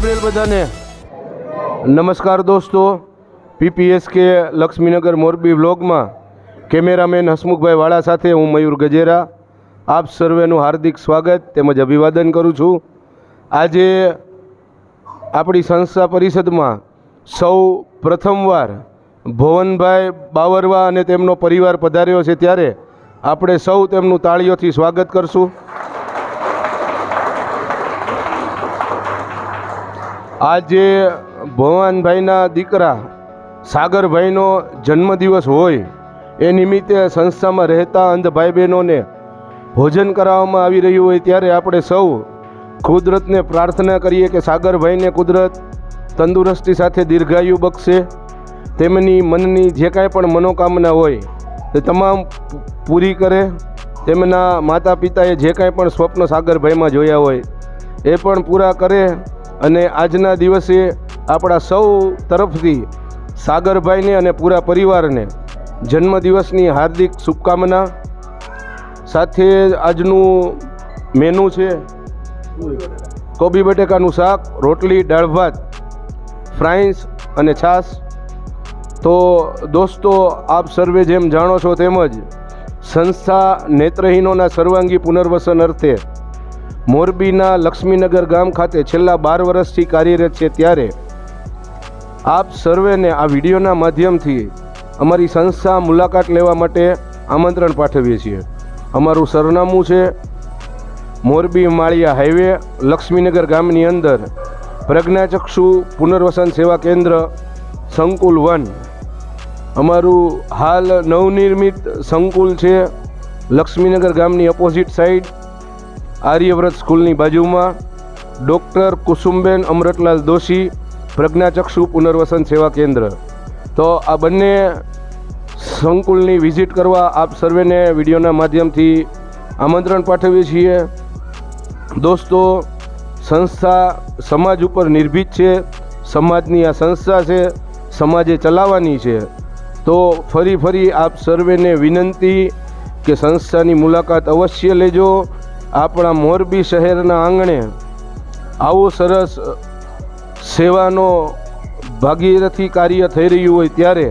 April બધાને. નમસ્કાર દોસ્તો. પીપીએસ કે લક્ષ્મીનગર મોરબી વ્લોગમાં કેમેરામેન હસમુખભાઈ વાળા સાથે હું મયુર ગજેરા. આપ સર્વેનું હાર્દિક સ્વાગત તેમજ અભિવાદન કરું છું. આજે આપણી સંસ્થા પરિષદમાં સૌ પ્રથમવાર ભુવનભાઈ બાવરવા અને તેમનો પરિવાર પધાર્યો છે ત્યારે આપણે સૌ તેમનું તાળીઓથી સ્વાગત કરશું. આજે ભવાનભાઈના દીકરા સાગરભાઈનો જન્મદિવસ હોય, એ નિમિત્તે સંસ્થામાં રહેતા અંધ ભાઈ બહેનોને ભોજન કરાવવામાં આવી રહ્યું હોય ત્યારે આપણે સૌ કુદરતને પ્રાર્થના કરીએ કે સાગરભાઈને કુદરત તંદુરસ્તી સાથે દીર્ઘાયુ બક્ષે. તેમની મનની જે કાંઈ પણ મનોકામના હોય તે તમામ પૂરી કરે. તેમના માતા પિતાએ જે કાંઈ પણ સ્વપ્ન સાગરભાઈમાં જોયા હોય, એ પણ પૂરા કરે. અને આજના દિવસે આપણા સૌ તરફથી સાગરભાઈને અને પૂરા પરિવારને જન્મદિવસની હાર્દિક શુભકામના. સાથે આજનું મેનુ છે કોબી બટેકાનું શાક, રોટલી, દાળ ભાત ફ્રાઈન્સ અને છાશ. તો દોસ્તો, આપ સર્વે જેમ જાણો છો તેમજ સંસ્થા નેત્રહીનોના સર્વાંગી પુનર્વસન અર્થે મોરબીના લક્ષ્મીનગર ગામ ખાતે છેલ્લા બાર વર્ષથી કાર્યરત છે ત્યારે આપ સર્વેને આ વિડીયોના માધ્યમથી અમારી સંસ્થા મુલાકાત લેવા માટે આમંત્રણ પાઠવીએ છીએ. અમારું સરનામું છે મોરબી માળિયા હાઈવે, લક્ષ્મીનગર ગામની અંદર. પ્રજ્ઞાચક્ષુ પુનર્વસન સેવા કેન્દ્ર, સંકુલ વન. અમારું હાલ નવનિર્મિત સંકુલ છે લક્ષ્મીનગર ગામની ઓપોઝિટ સાઈડ આર્યવ્રત સ્કૂલની બાજુમાં ડૉક્ટર કુસુમબેન અમરતલાલ દોશી, પ્રજ્ઞાચક્ષુ પુનર્વસન સેવા કેન્દ્ર. તો આ બંને સંકુલની વિઝિટ કરવા આપ સર્વેને વિડીયોના માધ્યમથી આમંત્રણ પાઠવીએ છીએ. દોસ્તો, સંસ્થા સમાજ ઉપર નિર્ભીત છે. સમાજની આ સંસ્થા છે, સમાજે ચલાવવાની છે. તો ફરી ફરી આપ સર્વેને વિનંતી કે સંસ્થાની મુલાકાત અવશ્ય લેજો. આપણા મોરબી શહેરના આંગણે આવું સરસ સેવાનો ભાગીરથી કાર્ય થઈ રહ્યું હોય ત્યારે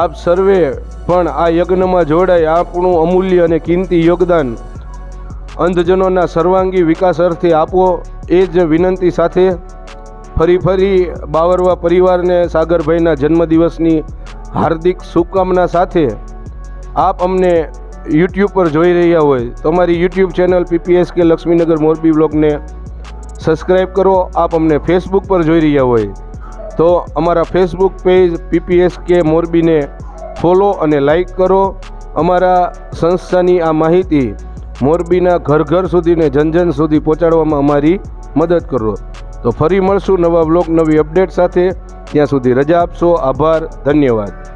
આપ સર્વે પણ આ યજ્ઞમાં જોડાય. આપણું અમૂલ્ય અને કિંમતી યોગદાન અંધજનોના સર્વાંગી વિકાસ અર્થે આપો. એ જ વિનંતી સાથે ફરી ફરી બાવરવા પરિવારને સાગરભાઈના જન્મદિવસની હાર્દિક શુભકામના સાથે આપ અમને યુટ્યુબ પર જોઈ રહ્યા હોય, તો અમારી યુટ્યુબ ચેનલ પીપીએસ કે લક્ષ્મીનગર મોરબી બ્લોગને સબસ્ક્રાઈબ કરો. આપ અમને ફેસબુક પર જોઈ રહ્યા હોય, તો અમારા ફેસબુક પેજ પીપીએસ કે મોરબીને ફોલો અને લાઈક કરો. અમારા સંસ્થાની આ માહિતી મોરબીના ઘર ઘર સુધીને જનજન જન જન સુધી પહોંચાડવામાં અમારી મદદ કરો. તો ફરી મળશું નવા બ્લોગ નવી અપડેટ સાથે. ત્યાં સુધી રજા આપશો. આભાર. ધન્યવાદ.